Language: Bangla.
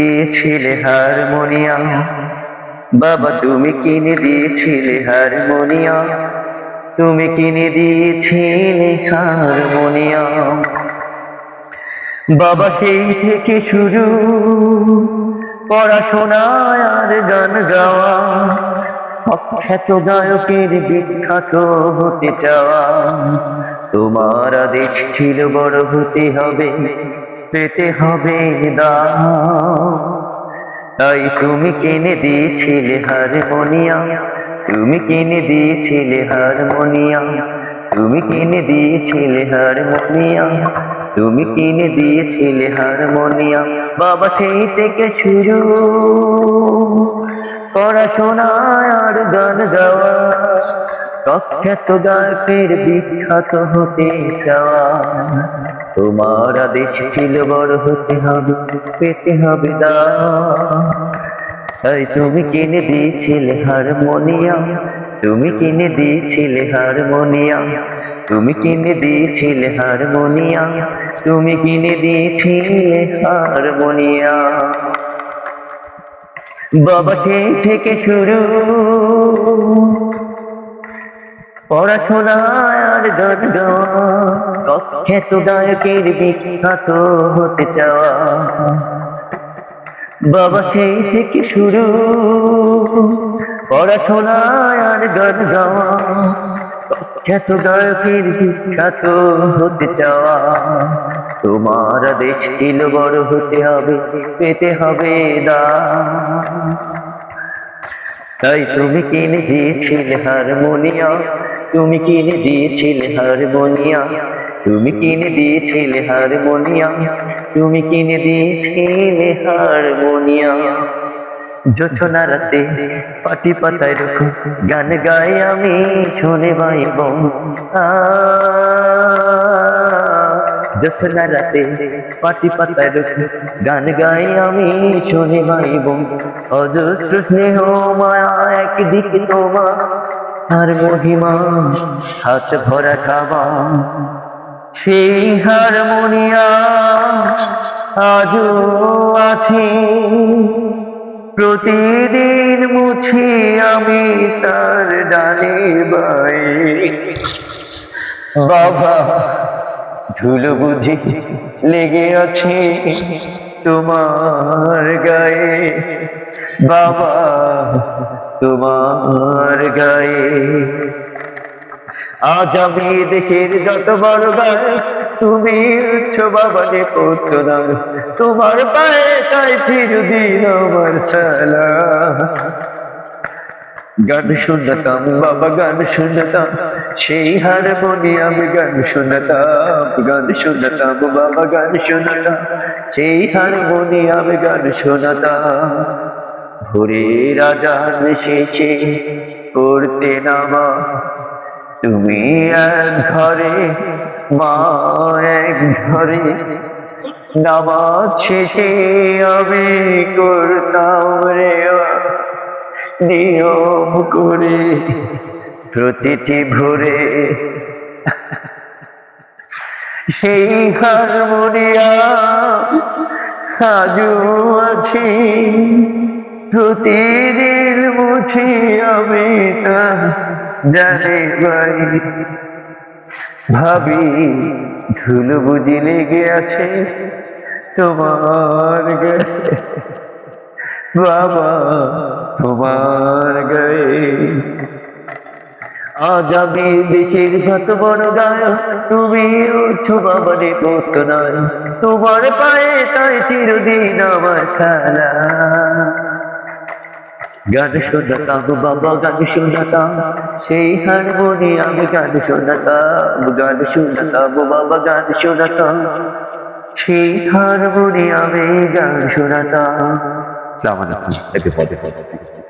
দিয়েছিলে হারমোনিয়াম। বাবা, তুমি কিনে দিয়েছিলে হারমোনিয়াম। তুমি কিনে দিয়েছিলে হারমোনিয়াম। বাবা, সেই থেকে শুরু পড়াশোনা আর গান গাওয়া। অখ্যাত গায়কের বিখ্যাত হতে চাওয়া। তোমার আদেশ ছিল বড় হতে হবে। পেতে হবে দাও তাই তুমি কিনে দিয়েছিলে হারমোনিয়াম, তুমি কিনে দিয়েছিলে হারমোনিয়াম, তুমি কিনে দিয়েছিলে হারমোনিয়াম, তুমি কিনে দিয়েছিলে হারমোনিয়াম। বাবা সেই থেকে শুরু পড়াশোনা আর গান গাওয়া। প্রখ্যাত গায়কের বিখ্যাত হতে চাওয়া। তোমার আদেশ ছিল বড় হতে হবে, পেতে হবে দা তাই তুমি কিনে দিয়েছিলে হারমোনিয়াম, তুমি কিনে দিয়েছিলে হারমোনিয়াম, তুমি কিনে দিয়েছিলে হারমোনিয়াম, তুমি কিনে দিয়েছিলে হারমোনিয়াম। বাবা সেই থেকে শুরু। পড়াশোনা আর গান গাওয়া প্রখ্যাত গায়কের বিখ্যাত হতে চাওয়া বাবা সেই থেকে শুরু। পড়াশোনা আর গান গাওয়া প্রখ্যাত গায়কের বিখ্যাত হতে চাওয়া তোমার দেশ ছিল বড় হতে হবে, পেতে হবে দা তাই তুমি কিনে দিয়েছিলে হারমোনিয়াম তুমি কিনে দিয়েছিলে হারমোনিয়াম তুমি কিনে দিয়েছিলে হারমোনিয়াম তুমি কিনে দিয়েছিলে হারমোনিয়াম জোছনা রাতে পাটি পাতায় রকম গান গাই আমি, শুনে বাইব জোছনা রাতে পাটি পাতায় গান গাই আমি, শুনে বাইব অজস্র স্নেহ, মায়া একদিকে তোমা আর মহিমা, হাত ভরা খাবা সেই হারমোনিয়া আজও আছে। প্রতিদিন মুছি আমি তার ডানে বাই বাবা ধুলো বুঝি লেগে আছে তোমার গায়ে। বাবা, তোমার গায়ে। আজ আমি দেশের যত বড় গায়ে তুমি উচ্চ বাবানে পুত্র তোমার পায়ে তাই চিরদিন আমার সালা গান শুনতাম, বাবা গান শুনতাম, সেই হারমোনিয়াম গান শুনতাম গান শুনতাম, বাবা গান শুনতাম, সেই হারমোনিয়াম গান শুনতাম। ভোরে রাজা এসেছে, করতে নামা। তুমি এক ঘরে, মা এক ঘরে। নামাজ শেষে আমি করতাম রে নিয়ম করে প্রতিটি ভোরে সেই হারমোনিয়া আজও আছি। প্রতিদিন মুছি আমি তা জানি ভাই। ভাবি ধুলো বুঝি লেগে আছে তোমার বাবা তোমার গায়ে আজ আমি দেশের যত বড় গায়ক তুমি উচ্চ বাবারে পুত্র নয়। তোমার পায়ে তাই চিরদিন আমার ছাড়া গান শোনাতাম, বাবা, গান শোনাতাম। সেই হারমোনিয়াম গান শোনাতাম গান শোনাতাম, বাবা, গান শোনাতাম। সেই হারমোনিয়ামে গান শোনাতাম। 咋办呢？哎，别别别别别